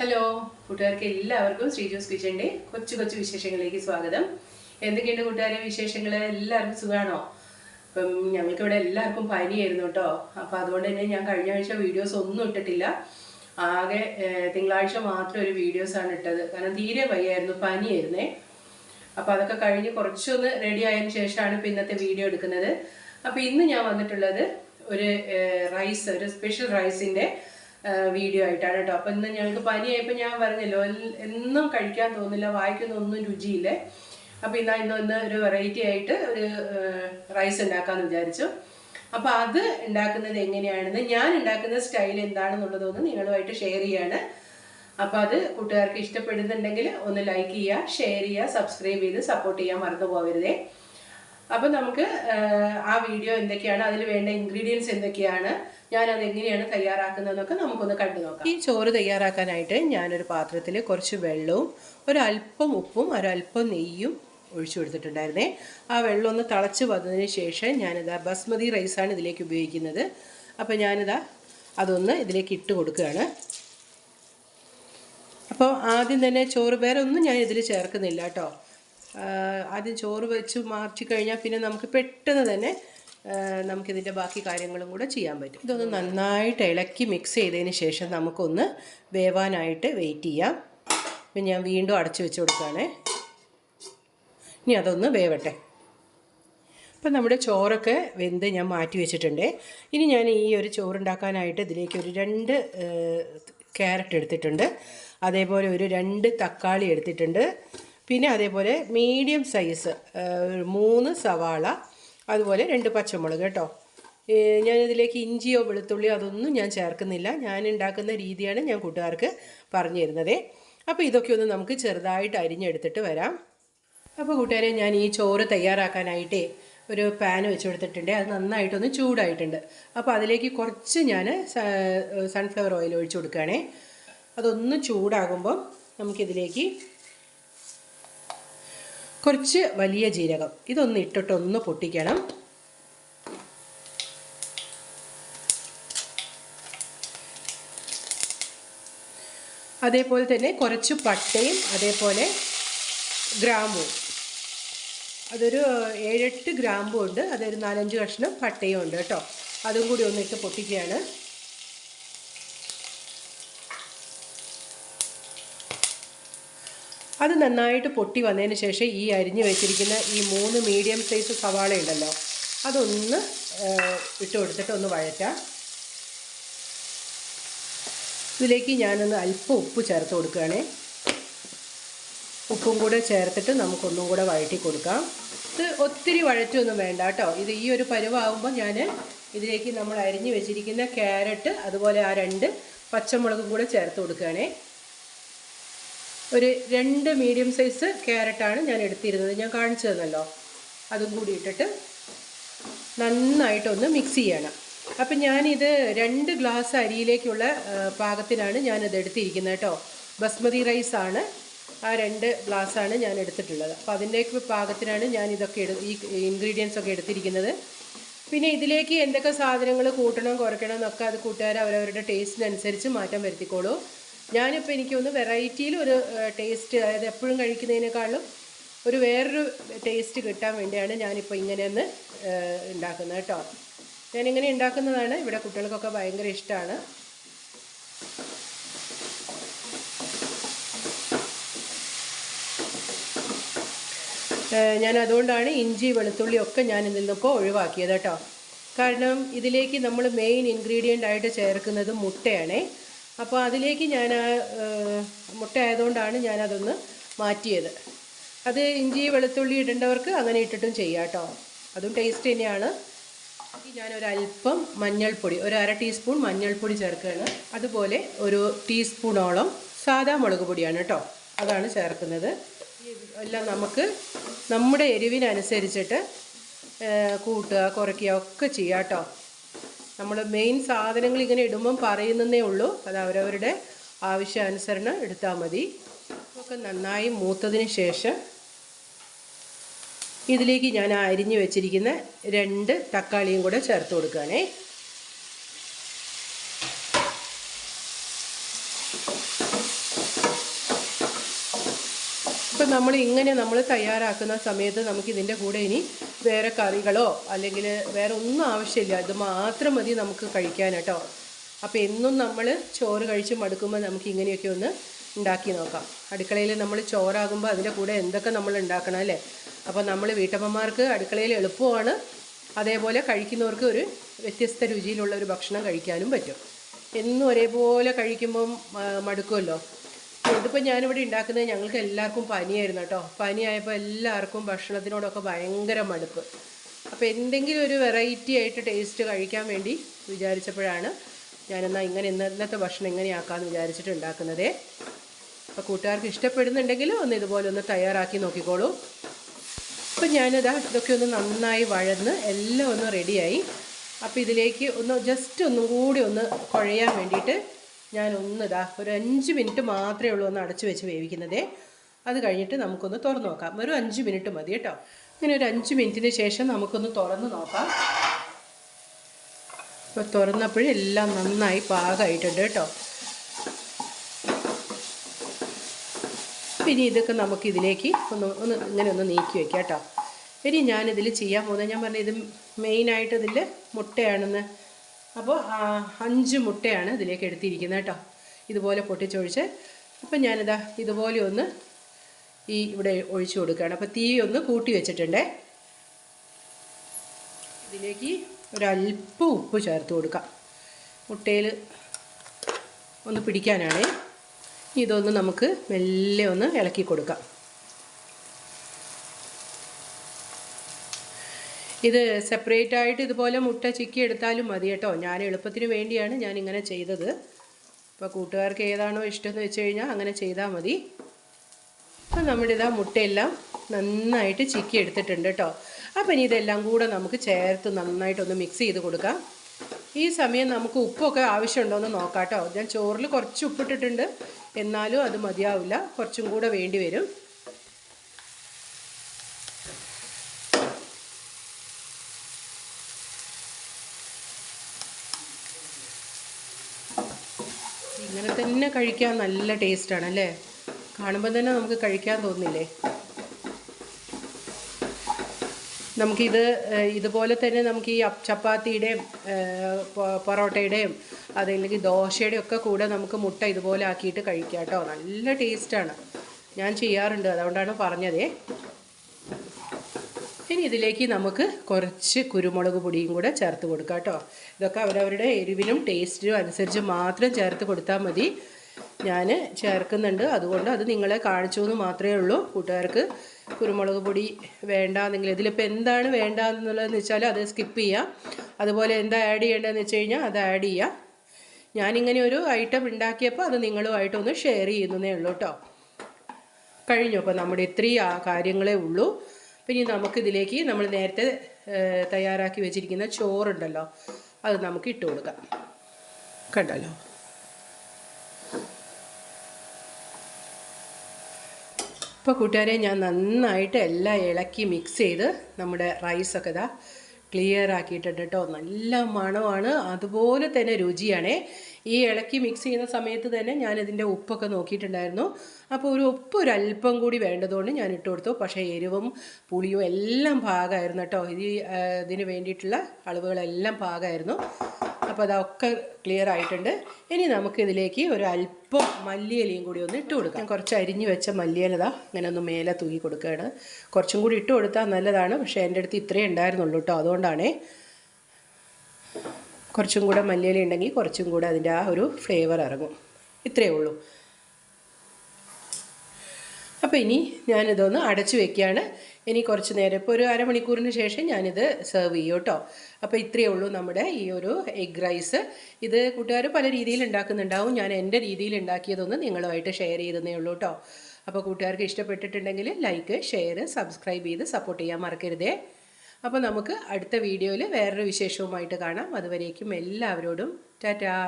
Hello കൂട്ടുകാർക്ക് എല്ലാവർക്കും ശ്രീജോസ് കിച്ചന്റെ കൊച്ചു കൊച്ചു വിശേഷങ്ങളിലേക്ക് സ്വാഗതം. എന്തൊക്കെയുണ്ട് കൂട്ടുകാരെ വിശേഷങ്ങൾ എല്ലാവർക്കും സുഖമാണോ അപ്പം ഞങ്ങൾക്കിവിടെ എല്ലാവർക്കും പനിയായിരുന്നു കേട്ടോ. അപ്പോൾ അതുകൊണ്ട് തന്നെ ഞാൻ കഴിഞ്ഞ ആഴ്ച വീഡിയോസ് ഒന്നും ഇട്ടിട്ടില്ല. ആകെ തിങ്കളാഴ്ച മാത്രം ഒരു വീഡിയോസാണ് ഇട്ടത്. കാരണം തീരെ വയ്യായിരുന്നു പനിയായിരുന്നേ. അപ്പോൾ അതൊക്കെ കഴിഞ്ഞ് കുറച്ചൊന്ന് റെഡി ആയതിനു ശേഷമാണ് ഇപ്പോൾ ഇന്നത്തെ വീഡിയോ എടുക്കുന്നത്. അപ്പോൾ ഇന്ന് ഞാൻ വന്നിട്ടുള്ളത് ഒരു റൈസ് ഒരു സ്പെഷ്യൽ റൈസിന്റെ വീഡിയോ ആയിട്ടാണ് കേട്ടോ. അപ്പോൾ ഇന്ന് ഞങ്ങൾക്ക് പനിയായപ്പോൾ ഞാൻ പറഞ്ഞല്ലോ എന്നും കഴിക്കാൻ തോന്നില്ല വായിക്കുന്ന ഒന്നും രുചിയില്ലേ. അപ്പോൾ ഇന്നാ ഇന്ന് ഒന്ന് ഒരു വെറൈറ്റി ആയിട്ട് ഒരു റൈസ് ഉണ്ടാക്കാമെന്ന് വിചാരിച്ചു. അപ്പോൾ അത് ഉണ്ടാക്കുന്നത് എങ്ങനെയാണെന്ന് ഞാൻ ഉണ്ടാക്കുന്ന സ്റ്റൈൽ എന്താണെന്നുള്ളതൊന്ന് നിങ്ങളുമായിട്ട് ഷെയർ ചെയ്യാണ്. അപ്പോൾ അത് കൂട്ടുകാർക്ക് ഇഷ്ടപ്പെടുന്നുണ്ടെങ്കിൽ ഒന്ന് ലൈക്ക് ചെയ്യുക ഷെയർ ചെയ്യുക സബ്സ്ക്രൈബ് ചെയ്ത് സപ്പോർട്ട് ചെയ്യാൻ മറന്നു പോകരുതേ. അപ്പോൾ നമുക്ക് ആ വീഡിയോ എന്തൊക്കെയാണ് അതിൽ വേണ്ട ഇൻഗ്രീഡിയൻസ് എന്തൊക്കെയാണ് ഞാൻ അത് എങ്ങനെയാണ് തയ്യാറാക്കുന്നതെന്നൊക്കെ നമുക്കൊന്ന് കണ്ടു നോക്കാം. ഈ ചോറ് തയ്യാറാക്കാനായിട്ട് ഞാനൊരു പാത്രത്തിൽ കുറച്ച് വെള്ളവും ഒരല്പം ഉപ്പും ഒരല്പം നെയ്യും ഒഴിച്ചു കൊടുത്തിട്ടുണ്ടായിരുന്നേ. ആ വെള്ളം ഒന്ന് തിളച്ച് വന്നതിന് ശേഷം ഞാനിതാ ബസ്മതി റൈസാണ് ഇതിലേക്ക് ഉപയോഗിക്കുന്നത്. അപ്പോൾ ഞാനിതാ അതൊന്ന് ഇതിലേക്ക് ഇട്ട് കൊടുക്കുകയാണ്. അപ്പോൾ ആദ്യം തന്നെ ചോറ് വേറെ ഒന്നും ഞാൻ ഇതിൽ ചേർക്കുന്നില്ല കേട്ടോ. ആദ്യം ചോറ് വെച്ച് മാറ്റി കഴിഞ്ഞാൽ പിന്നെ നമുക്ക് പെട്ടെന്ന് തന്നെ നമുക്കിതിന്റെ ബാക്കി കാര്യങ്ങളും കൂടെ ചെയ്യാൻ പറ്റും. ഇതൊന്ന് നന്നായിട്ട് ഇളക്കി മിക്സ് ചെയ്തതിന് ശേഷം നമുക്കൊന്ന് വേവാനായിട്ട് വെയിറ്റ് ചെയ്യാം. ഇപ്പം ഞാൻ വീണ്ടും അടച്ചു വെച്ച് കൊടുക്കുകയാണേ. ഇനി അതൊന്ന് വേവട്ടെ. അപ്പം നമ്മുടെ ചോറൊക്കെ വെന്ത് ഞാൻ മാറ്റി വെച്ചിട്ടുണ്ട്. ഇനി ഞാൻ ഈ ഒരു ചോറുണ്ടാക്കാനായിട്ട് ഇതിലേക്ക് ഒരു രണ്ട് ക്യാരറ്റ് എടുത്തിട്ടുണ്ട്. അതേപോലെ ഒരു രണ്ട് തക്കാളി എടുത്തിട്ടുണ്ട്. പിന്നെ അതേപോലെ മീഡിയം സൈസ് മൂന്ന് സവാള അതുപോലെ രണ്ട് പച്ചമുളക് കേട്ടോ. ഞാനിതിലേക്ക് ഇഞ്ചിയോ വെളുത്തുള്ളിയോ അതൊന്നും ഞാൻ ചേർക്കുന്നില്ല. ഞാൻ ഉണ്ടാക്കുന്ന രീതിയാണ് ഞാൻ കൂട്ടുകാർക്ക് പറഞ്ഞു തരുന്നത്. അപ്പോൾ ഇതൊക്കെ ഒന്ന് നമുക്ക് ചെറുതായിട്ട് അരിഞ്ഞെടുത്തിട്ട് വരാം. അപ്പോൾ കൂട്ടുകാരെ ഞാൻ ഈ ചോറ് തയ്യാറാക്കാനായിട്ടേ ഒരു പാൻ വെച്ച് കൊടുത്തിട്ടുണ്ട്. അത് നന്നായിട്ടൊന്ന് ചൂടായിട്ടുണ്ട്. അപ്പോൾ അതിലേക്ക് കുറച്ച് ഞാൻ സൺഫ്ലവർ ഓയിൽ ഒഴിച്ചു കൊടുക്കുകയാണേ. അതൊന്ന് ചൂടാകുമ്പം നമുക്കിതിലേക്ക് കുറച്ച് വലിയ ജീരകം. ഇതൊന്ന് ഇട്ടിട്ടൊന്ന് പൊട്ടിക്കണം. അതേപോലെ തന്നെ കുറച്ച് പട്ടയും അതേപോലെ ഗ്രാമ്പും. അതൊരു ഏഴെട്ട് ഗ്രാമ്പും ഉണ്ട്. അതൊരു നാലഞ്ച് കഷ്ണം പട്ടയും ഉണ്ട് കേട്ടോ. അതും കൂടി ഒന്ന് ഇട്ട് പൊട്ടിക്കുകയാണ്. അത് നന്നായിട്ട് പൊട്ടി വന്നതിന് ശേഷം ഈ അരിഞ്ഞു വെച്ചിരിക്കുന്ന ഈ മൂന്ന് മീഡിയം സൈസ് സവാള ഉണ്ടല്ലോ അതൊന്ന് ഇട്ട് കൊടുത്തിട്ട് ഒന്ന് വഴറ്റാം. ഇതിലേക്ക് ഞാനൊന്ന് അല്പം ഉപ്പ് ചേർത്ത് കൊടുക്കുകയാണേ. ഉപ്പും കൂടെ ചേർത്തിട്ട് നമുക്കൊന്നും കൂടെ വഴറ്റി കൊടുക്കാം. ഇത് ഒത്തിരി വഴറ്റൊന്നും വേണ്ട കേട്ടോ. ഇത് ഈ ഒരു പരുവാകുമ്പോൾ ഞാൻ ഇതിലേക്ക് നമ്മൾ അരിഞ്ഞു വെച്ചിരിക്കുന്ന ക്യാരറ്റ് അതുപോലെ ആ രണ്ട് പച്ചമുളകും കൂടെ ചേർത്ത് കൊടുക്കുകയാണേ. ഒരു രണ്ട് മീഡിയം സൈസ് ക്യാരറ്റാണ് ഞാൻ എടുത്തിരുന്നത്. ഞാൻ കാണിച്ചു തന്നല്ലോ. അതും കൂടി ഇട്ടിട്ട് നന്നായിട്ടൊന്ന് മിക്സ് ചെയ്യണം. അപ്പം ഞാനിത് രണ്ട് ഗ്ലാസ് അരിയിലേക്കുള്ള പാകത്തിനാണ് ഞാനിത് എടുത്തിരിക്കുന്നത് കേട്ടോ. ബസ്മതി റൈസാണ് ആ രണ്ട് ഗ്ലാസ്സാണ് ഞാൻ എടുത്തിട്ടുള്ളത്. അപ്പോൾ അതിന്റെയൊക്കെ പാകത്തിനാണ് ഞാൻ ഇതൊക്കെ എടു ഈ ഇൻഗ്രീഡിയൻസ് ഒക്കെ എടുത്തിരിക്കുന്നത്. പിന്നെ ഇതിലേക്ക് എന്തൊക്കെ സാധനങ്ങൾ കൂട്ടണം കുറയ്ക്കണം എന്നൊക്കെ അത് കൂട്ടുകാർ അവരവരുടെ ടേസ്റ്റിനനുസരിച്ച് മാറ്റം വരുത്തിക്കോളൂ. ഞാനിപ്പോൾ എനിക്കൊന്ന് വെറൈറ്റിയിൽ ഒരു ടേസ്റ്റ് അതായത് എപ്പോഴും കഴിക്കുന്നതിനേക്കാളും ഒരു വേറൊരു ടേസ്റ്റ് കിട്ടാൻ വേണ്ടിയാണ് ഞാനിപ്പോൾ ഇങ്ങനെ ഒന്ന് ഉണ്ടാക്കുന്നത് കേട്ടോ. ഞാനിങ്ങനെ ഉണ്ടാക്കുന്നതാണ്. ഇവിടെ കുട്ടികൾക്കൊക്കെ ഭയങ്കര ഇഷ്ടമാണ് ഞാൻ അതുകൊണ്ടാണ് ഇഞ്ചി വെളുത്തുള്ളി ഒക്കെ ഞാൻ ഇതിൽ നിന്നിപ്പോൾ ഒഴിവാക്കിയത് കേട്ടോ. കാരണം ഇതിലേക്ക് നമ്മൾ മെയിൻ ഇൻഗ്രീഡിയന്റ് ആയിട്ട് ചേർക്കുന്നത് മുട്ടയാണേ. അപ്പോൾ അതിലേക്ക് ഞാൻ ആ, മുട്ട ആയതുകൊണ്ടാണ് ഞാനതൊന്ന് മാറ്റിയത്. അത് ഇഞ്ചി വെളുത്തുള്ളി ഇടേണ്ടവർക്ക് അങ്ങനെ ഇട്ടിട്ടും ചെയ്യാം കേട്ടോ. അതും ടേസ്റ്റ് തന്നെയാണ്. ഞാനൊരല്പം മഞ്ഞൾപ്പൊടി ഒരു അര ടീസ്പൂൺ മഞ്ഞൾപ്പൊടി ചേർക്കുകയാണ്. അതുപോലെ ഒരു ടീസ്പൂണോളം സാധാ മുളക് പൊടിയാണ് കേട്ടോ. അതാണ് ചേർക്കുന്നത്. എല്ലാം നമുക്ക് നമ്മുടെ എരിവിനനുസരിച്ചിട്ട് കൂട്ടുക കുറയ്ക്കുക ഒക്കെ ചെയ്യാം കേട്ടോ. നമ്മൾ മെയിൻ സാധനങ്ങൾ ഇങ്ങനെ ഇടുമ്പം പറയുന്നതേ ഉള്ളൂ. അത് അവരവരുടെ ആവശ്യാനുസരണം എടുത്താൽ മതി. ഒക്കെ നന്നായി മൂത്തതിന് ശേഷം ഇതിലേക്ക് ഞാൻ അരിഞ്ഞ് വെച്ചിരിക്കുന്ന രണ്ട് തക്കാളിയും കൂടെ ചേർത്ത് കൊടുക്കുകയാണേ. ഇപ്പം നമ്മൾ ഇങ്ങനെ നമ്മൾ തയ്യാറാക്കുന്ന സമയത്ത് നമുക്ക് ഇതിന്റെ കൂടെ ഇനി വേറെ കറികളോ അല്ലെങ്കിൽ വേറെ ഒന്നും ആവശ്യമില്ല. ഇത് മാത്രം മതി നമുക്ക് കഴിക്കാൻ കേട്ടോ. അപ്പോൾ എന്നും നമ്മൾ ചോറ് കഴിച്ച് മടുക്കുമ്പോൾ നമുക്ക് ഇങ്ങനെയൊക്കെ ഒന്ന് ഉണ്ടാക്കി നോക്കാം. അടുക്കളയിൽ നമ്മൾ ചോറാകുമ്പോൾ അതിന്റെ കൂടെ എന്തൊക്കെ നമ്മൾ ഉണ്ടാക്കണം അല്ലേ? അപ്പോൾ നമ്മൾ വീട്ടമ്മമാർക്ക് അടുക്കളയിൽ എളുപ്പമാണ്. അതേപോലെ കഴിക്കുന്നവർക്ക് ഒരു വ്യത്യസ്ത രുചിയിലുള്ള ഒരു ഭക്ഷണം കഴിക്കാനും പറ്റും. എന്നും ഒരേപോലെ കഴിക്കുമ്പം മടുക്കുമല്ലോ ഇതിപ്പോൾ ഞാനിവിടെ ഉണ്ടാക്കുന്നത് ഞങ്ങൾക്ക് എല്ലാവർക്കും പനിയായിരുന്നു കേട്ടോ. പനിയായപ്പോൾ എല്ലാവർക്കും ഭക്ഷണത്തിനോടൊക്കെ ഭയങ്കര മടുപ്പ്. അപ്പോൾ എന്തെങ്കിലും ഒരു വെറൈറ്റി ആയിട്ട് ടേസ്റ്റ് കഴിക്കാൻ വേണ്ടി വിചാരിച്ചപ്പോഴാണ് ഞാനെന്നാൽ ഇങ്ങനെ ഇന്ന് ഇന്നത്തെ ഭക്ഷണം എങ്ങനെയാക്കാമെന്ന് വിചാരിച്ചിട്ട് ഉണ്ടാക്കുന്നതേ. അപ്പോൾ കൂട്ടുകാർക്ക് ഇഷ്ടപ്പെടുന്നുണ്ടെങ്കിൽ ഒന്ന് ഇതുപോലെ ഒന്ന് തയ്യാറാക്കി നോക്കിക്കോളൂ. അപ്പം ഞാനിതാ ഇതൊക്കെ ഒന്ന് നന്നായി വഴന്ന് എല്ലാം ഒന്ന് റെഡിയായി അപ്പോൾ ഇതിലേക്ക് ഒന്ന് ജസ്റ്റ് ഒന്നും കൂടി ഒന്ന് കുഴയാൻ വേണ്ടിയിട്ട് ഞാൻ ഒന്ന് ഇതാ ഒരു അഞ്ച് മിനിറ്റ് മാത്രമേ ഉള്ളൂ ഒന്ന് അടച്ചു വെച്ച് വേവിക്കുന്നതേ. അത് കഴിഞ്ഞിട്ട് നമുക്കൊന്ന് തുറന്ന് നോക്കാം. ഒരു അഞ്ച് മിനിറ്റ് മതി കേട്ടോ. ഇങ്ങനെ ഒരു അഞ്ച് മിനിറ്റിന് ശേഷം നമുക്കൊന്ന് തുറന്ന് നോക്കാം. അപ്പോൾ തുറന്നപ്പോഴെല്ലാം നന്നായി പാകമായിട്ടുണ്ട് കേട്ടോ. ഇനി ഇതൊക്കെ നമുക്ക് ഇതിലേക്ക് ഒന്ന് ഒന്ന് ഇങ്ങനെ ഒന്ന് നീക്കി വെക്കാം കേട്ടോ. ഇനി ഞാനിതിൽ ചെയ്യാൻ പോകുന്നത് ഞാൻ പറഞ്ഞ ഇത് മെയിനായിട്ട് ഇതിൽ മുട്ടയാണെന്ന് അപ്പോൾ അഞ്ച് മുട്ടയാണ് ഇതിലേക്ക് എടുത്തിരിക്കുന്നത് കേട്ടോ. ഇതുപോലെ പൊട്ടിച്ചൊഴിച്ച് അപ്പം ഞാനിതാ ഇതുപോലെ ഒന്ന് ഈ ഇവിടെ ഒഴിച്ചു കൊടുക്കുകയാണ്. അപ്പോൾ തീ ഒന്ന് കൂട്ടി വെച്ചിട്ടുണ്ടേ. ഇതിലേക്ക് ഒരല്പം ഉപ്പ് ചേർത്ത് കൊടുക്കാം. മുട്ടയിൽ ഒന്ന് പിടിക്കാനാണേ. ഇതൊന്ന് നമുക്ക് മെല്ലെ ഒന്ന് ഇളക്കി കൊടുക്കാം. ഇത് സെപ്പറേറ്റ് ആയിട്ട് ഇതുപോലെ മുട്ട ചിക്കി എടുത്താലും മതി കേട്ടോ. ഞാൻ എളുപ്പത്തിന് വേണ്ടിയാണ് ഞാൻ ഇങ്ങനെ ചെയ്തത്. അപ്പോൾ കൂട്ടുകാർക്ക് ഏതാണോ ഇഷ്ടം എന്ന് വെച്ച് കഴിഞ്ഞാൽ അങ്ങനെ ചെയ്താൽ മതി. അപ്പോൾ നമ്മുടെ ഇതാ മുട്ടയെല്ലാം നന്നായിട്ട് ചിക്കി എടുത്തിട്ടുണ്ട് കേട്ടോ. അപ്പം ഇനി ഇതെല്ലാം കൂടെ നമുക്ക് ചേർത്ത് നന്നായിട്ടൊന്ന് മിക്സ് ചെയ്ത് കൊടുക്കാം. ഈ സമയം നമുക്ക് ഉപ്പൊക്കെ ആവശ്യമുണ്ടോ എന്ന് നോക്കാം കേട്ടോ. ഞാൻ ചോറിൽ കുറച്ച് ഉപ്പിട്ടിട്ടുണ്ട്. എന്നാലും അത് മതിയാവില്ല. കുറച്ചും കൂടെ വേണ്ടി വരും. ഇങ്ങനെ തന്നെ കഴിക്കാൻ നല്ല ടേസ്റ്റാണ് അല്ലേ? കാണുമ്പോൾ തന്നെ നമുക്ക് കഴിക്കാൻ തോന്നില്ലേ? നമുക്കിത് ഇതുപോലെ തന്നെ നമുക്ക് ഈ ചപ്പാത്തിയുടെയും പൊറോട്ടയുടെയും അതല്ലെങ്കിൽ ദോശയുടെയും ഒക്കെ കൂടെ നമുക്ക് മുട്ട ഇതുപോലെ ആക്കിയിട്ട് കഴിക്കാം കേട്ടോ. നല്ല ടേസ്റ്റാണ് ഞാൻ ചെയ്യാറുണ്ട് അതുകൊണ്ടാണ് പറഞ്ഞതേ. ഇനി ഇതിലേക്ക് നമുക്ക് കുറച്ച് കുരുമുളക് പൊടിയും കൂടെ ചേർത്ത് കൊടുക്കാം കേട്ടോ. ഇതൊക്കെ അവരവരുടെ എരിവിനും ടേസ്റ്റിനും അനുസരിച്ച് മാത്രം ചേർത്ത് കൊടുത്താൽ മതി. ഞാൻ ചേർക്കുന്നുണ്ട്. അതുകൊണ്ട് അത് നിങ്ങളെ കാണിച്ചു എന്ന് മാത്രമേ ഉള്ളൂ. കൂട്ടുകാർക്ക് കുരുമുളക് പൊടി വേണ്ടാന്നെങ്കിൽ ഇതിലിപ്പോൾ എന്താണ് വേണ്ടതെന്നുള്ളതെന്ന് വെച്ചാൽ അത് സ്കിപ്പ് ചെയ്യാം. അതുപോലെ എന്താ ആഡ് ചെയ്യേണ്ടതെന്ന് വെച്ച് കഴിഞ്ഞാൽ അത് ആഡ് ചെയ്യാം. ഞാനിങ്ങനെ ഒരു ഐറ്റം ഉണ്ടാക്കിയപ്പോൾ അത് നിങ്ങളുമായിട്ടൊന്ന് ഷെയർ ചെയ്യുന്നതേ ഉള്ളൂ കേട്ടോ. കഴിഞ്ഞു. അപ്പോൾ നമ്മുടെ ഇത്രയും കാര്യങ്ങളേ ഉള്ളൂ. പിന്നെ നമുക്കിതിലേക്ക് നമ്മൾ നേരത്തെ തയ്യാറാക്കി വെച്ചിരിക്കുന്ന ചോറുണ്ടല്ലോ അത് നമുക്ക് ഇട്ട് കൊടുക്കാം. കണ്ടല്ലോ. ഇപ്പോൾ കൂട്ടുകാരെ ഞാൻ നന്നായിട്ട് എല്ലാം ഇളക്കി മിക്സ് ചെയ്ത് നമ്മുടെ റൈസൊക്കെ ഇതാ ക്ലിയർ ആക്കിയിട്ടുണ്ട് കേട്ടോ. നല്ല മണമാണ്. അതുപോലെ തന്നെ രുചിയാണേ. ഈ ഇളക്കി മിക്സ് ചെയ്യുന്ന സമയത്ത് തന്നെ ഞാൻ ഇതിന്റെ ഉപ്പൊക്കെ നോക്കിയിട്ടുണ്ടായിരുന്നു. അപ്പോൾ ഒരു ഉപ്പ് ഒരു അല്പം കൂടി വേണ്ടതുകൊണ്ട് ഞാൻ ഇട്ട് കൊടുത്തു. പക്ഷേ എരിവും പുളിയും എല്ലാം പാകമായിരുന്നു കേട്ടോ. ഇത് ഇതിന് വേണ്ടിയിട്ടുള്ള അളവുകളെല്ലാം പാകമായിരുന്നു. അപ്പോൾ അതൊക്കെ ക്ലിയർ ആയിട്ടുണ്ട്. ഇനി നമുക്കിതിലേക്ക് ഒരു അല്പം മല്ലിയിലയും കൂടി ഒന്ന് ഇട്ട് കൊടുക്കാം. കുറച്ച് അരിഞ്ഞു വെച്ച മല്ലിയിലത ഇങ്ങനെ ഒന്ന് മേലെ തൂക്കി കൊടുക്കുകയാണ്. കുറച്ചും കൂടി ഇട്ട് കൊടുത്താൽ നല്ലതാണ്. പക്ഷേ എന്റെ അടുത്ത് ഇത്രയേ ഉണ്ടായിരുന്നുള്ളൂ കേട്ടോ അതുകൊണ്ടാണേ കുറച്ചും കൂടെ മല്ലിയില ഉണ്ടെങ്കിൽ കുറച്ചും കൂടെ അതിന്റെ ആ ഒരു ഫ്ലേവർ ഇറങ്ങും. ഇത്രയേ ഉള്ളൂ. അപ്പോൾ ഇനി ഞാനിതൊന്ന് അടച്ചു വെക്കുകയാണ്. ഇനി കുറച്ച് നേരം. ഇപ്പോൾ ഒരു അരമണിക്കൂറിന് ശേഷം ഞാനിത് സെർവ് ചെയ്യും കേട്ടോ. അപ്പോൾ ഇത്രയേ ഉള്ളൂ നമ്മുടെ ഈ ഒരു എഗ് റൈസ് ഇത് കൂട്ടുകാർ പല രീതിയിൽ ഉണ്ടാക്കുന്നുണ്ടാവും. ഞാൻ എന്റെ രീതിയിൽ ഉണ്ടാക്കിയതൊന്ന് നിങ്ങളുമായിട്ട് ഷെയർ ചെയ്തതേ ഉള്ളൂ കേട്ടോ. അപ്പോൾ കൂട്ടുകാർക്ക് ഇഷ്ടപ്പെട്ടിട്ടുണ്ടെങ്കിൽ ലൈക്ക് ഷെയർ സബ്സ്ക്രൈബ് ചെയ്ത് സപ്പോർട്ട് ചെയ്യാൻ മറക്കരുതേ. അപ്പോൾ നമുക്ക് അടുത്ത വീഡിയോയിൽ വേറൊരു വിശേഷവുമായിട്ട് കാണാം. അതുവരേക്കും എല്ലാവരോടും ടാറ്റാ.